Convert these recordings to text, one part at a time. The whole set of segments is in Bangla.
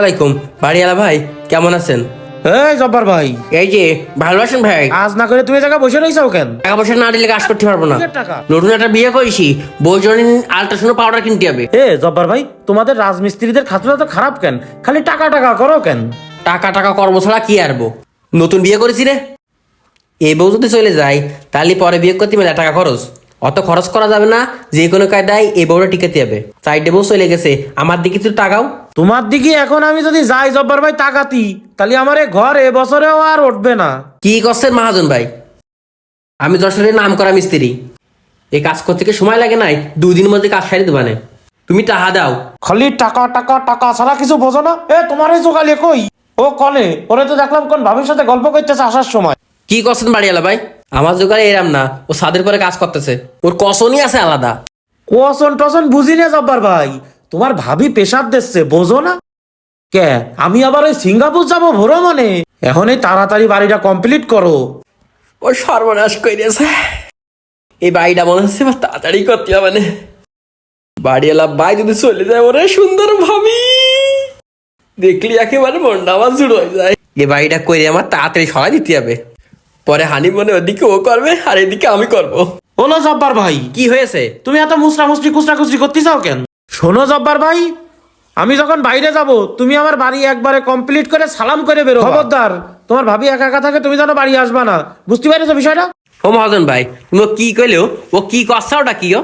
আলাইকুম। বাড়িওয়ালা ভাই কেমন আছেন? এই জব্বার ভাই। এই যে ভালোবাসেন ভাই? আজ না করে তুমি জায়গায় বসে রয়েছো কেন? টাকা পয়সা না দিলে কাজ করতে পারব না। নতুন একটা বিয়ে করেছি আল্ট্রাসাউন্ড পাউডার কিনতে হবে। এ জব্বার ভাই তোমাদের রাজমিস্ত্রিদের খাতরা তো খারাপ কেন? খালি টাকা টাকা করো কেন? টাকা টাকা কর্ম ছাড়া কি আরবো নতুন বিয়ে করেছি রে। এই বউ যদি চলে যায় তাহলে পরে বিয়ে করতে মেলা টাকা খরচ। অত খরচ করা যাবে না যে কোনো কায়দায় এই বউটা টিকাতে হবে সাইডে বউ চলে গেছে আমার দিকে তুই টাকাও তোমার দিকে এখন আমি যদি যাই জব্বার ভাই টাকাতি তাহলে আমার এই ঘর এবছরেও আর উঠবে না। কি করছেন মহাজন ভাই? আমি যশোরের নাম করা মিস্ত্রি। এই কাজ করতে কি সময় লাগে নাই? দুই দিনের মধ্যে কাজ সারি দেবানে। তুমি টাহা দাও। খালি টাকা টাকা টাকা ছাড়া কিছু বোঝো না। এ তোমার এই জোগালে কই? ও কলে ওরে তো দেখলাম কোন ভাবির সাথে গল্প করতেছে আসার সময়। কি করছেন বাড়িওয়ালা ভাই? আমার জোগাড়ে এরাম না ও সাদের পরে কাজ করতেছে। ওর কসনই আছে আলাদা। কোসন টসন বুঝি না জব্বার ভাই। তোমার ভাবি পেশাব দিচ্ছে বোঝো না। কে? আমি আবার ওই সিঙ্গাপুর যাব ভ্রমণে এখন এই তাড়াতাড়ি বাড়িটা কমপ্লিট করো। ও সর্বনাশ করিয়াছে এই বাড়িটা মনে হচ্ছে এবার তাড়াতাড়ি করতে হবে না। বাড়িওয়ালা ভাই যদি চলে যায় ওরে সুন্দর ভাবি। দেখলি একেবারে মনটা আমার জুড়ো হয়ে যায়। এ বাড়িটা করে আমার তাড়াতাড়ি সরাই দিতে হবে। পরে হানি মনে ওদিকে ও করবে আর এদিকে আমি করব। হলো জব্বার ভাই কি হয়েছে? তুমি এত মুসরা মুসরি কুচরা কুচরি করতে চাও কেন? শোনো জব্বার ভাই আমি যখন বাইরে যাব তুমি আমার বাড়ি একবারে কমপ্লিট করে সালাম করে বেরো খবরদার তোমার ভাবি একা একা থাকে তুমি যেন বাড়ি আসবা না। বুঝতে পারছ বিষয়টা? ও মহাজন ভাই তুমি কি কইলেও ও কি করছে ওটা কি ও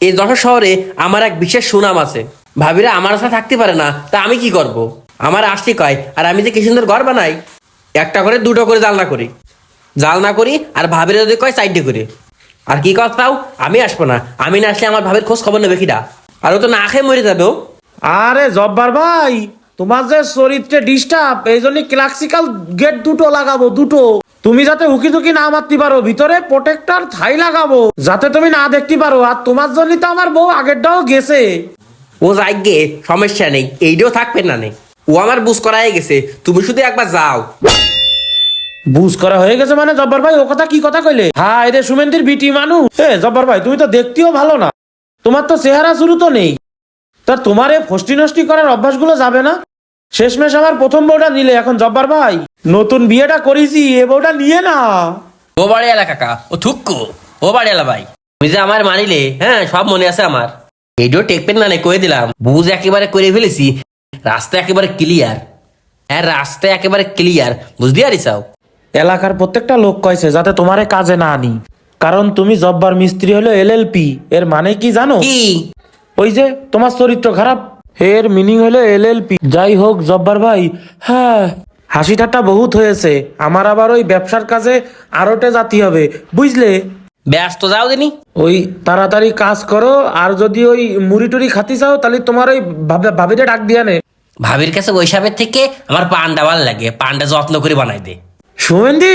এই যশোর শহরে আমার এক বিশেষ সুনাম আছে। ভাবিরা আমার সাথে থাকতে পারে না তা আমি কি করব। আমার আসতে কয় আর আমি যে কি সুন্দর ঘর বানাই? একটা করে দুটো করে জালনা করি। জালনা করি আর ভাবিরা যদি কয় সাইডে করে। আর কি কথাও আমি আসব না। আমি না আসলে আমার ভাবির খোঁজ খবর নেবে কিটা আর ও তো না খেয়ে মরে যাবে ও। আরে জব্বার ভাই তোমার যে চরিত্রে ডিস্টার্ব এই জন্য ক্লাসিক্যাল গেট দুটো লাগাবো দুটো। তুমি যাতে উকি দুকি না মারতে পারো ভিতরে প্রোটেক্টর থাই লাগাবো যাতে তুমি না দেখতে পারো। আর তোমার জন্য তো আমার বউ আগেরটাও গেছে। ও যাই গে সমস্যা নেই। এইটাও থাকবে না নেই ও আমার বুঝ করাই গেছে। তুমি শুধু একবার যাও। বুঝ করা হয়ে গেছে মানে জব্বার ভাই, ও কথা কি কথা কইলে? হাই রে সুমেন্দির বিটি মানুষ। এ, জব্বার ভাই, তুমি তো দেখতেও ভালো না। তোমার তো চেহারা শুরু তো নেই। তা তোমার এই ফষ্টি নষ্টি করার অভ্যাসগুলো যাবে না? শেষমেশ আমার প্রথম বউটা নিলে এখন জব্বার ভাই। নতুন বিয়েটা করেছি, এ বউটা নিয়ে না। ও বাড়িওয়ালা কাকা, ও থুক্কু। ও বাড়িওয়ালা ভাই। তুমি যে আমার মানিলে হ্যাঁ সব মনে আছে আমার। এইটাও টেকপেন না নাই কয়ে দিলাম, বুঝ একেবারে করে ফেলেছি। রাস্তা একেবারে ক্লিয়ার হ্যাঁ রাস্তা একেবারে ক্লিয়ার বুঝতে পারিসাও এলাকার প্রত্যেকটা লোক কয়েছে যাতে তোমারে কাজে না আনি। কারণ তুমি জব্বার মিস্ত্রি হলো এলএলপি এর মানে কি জানো? কি? ওই যে তোমার চরিত্র খারাপ। এর মিনিং হলো এলএলপি যাই হোক জব্বার ভাই হ্যাঁ। হাসি ঠাট্টা বহুত হয়েছে। আমার আবার ওই ব্যবসার কাজে আরোটে জাতি হবে। বুঝলে? ব্যস্ত যাও দিনি। ওই তাড়াতাড়ি কাজ করো আর যদি ওই মুড়ি টুড়ি খাতি চাও তাহলে তোমার ওই ভাবে- ভাবিটা ডাক দিয়া নে। ভাবির কাছে ওইসবের থেকে আমার পান্ডা ভালো লাগে। পান্ডা যত্ন করে বানাই দে। সুমেন্দি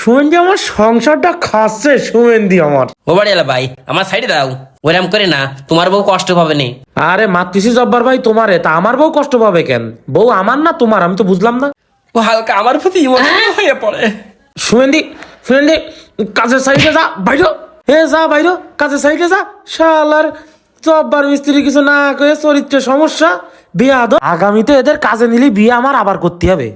সুমেন্দি আমার সংসারটা খাচ্ছে সুমেন্দি আমার। ও বাড়িওয়ালা ভাই আমার সাইডে দাও ওইরাম করে না তোমার বউ কষ্ট পাবে নে। আরে মাতৃষি জব্বার ভাই তোমারে তা আমার বউ কষ্ট পাবে কেন? বউ আমার না তোমার আমি তো বুঝলাম না। ও হালকা আমার প্রতি ইমোশনাল হয়ে? পড়ে। সুমেন্দি সুমেন্দি কাজের সাইডে যা বাইরো। হে যা বাইরো কাজের সাইডে যা। শালার জব্বার মিস্ত্রি কিছু না করে চরিত্রের সমস্যা বিয়ে আগামীতে এদের কাজে নিলে বিয়ে আমার আবার করতে হবে।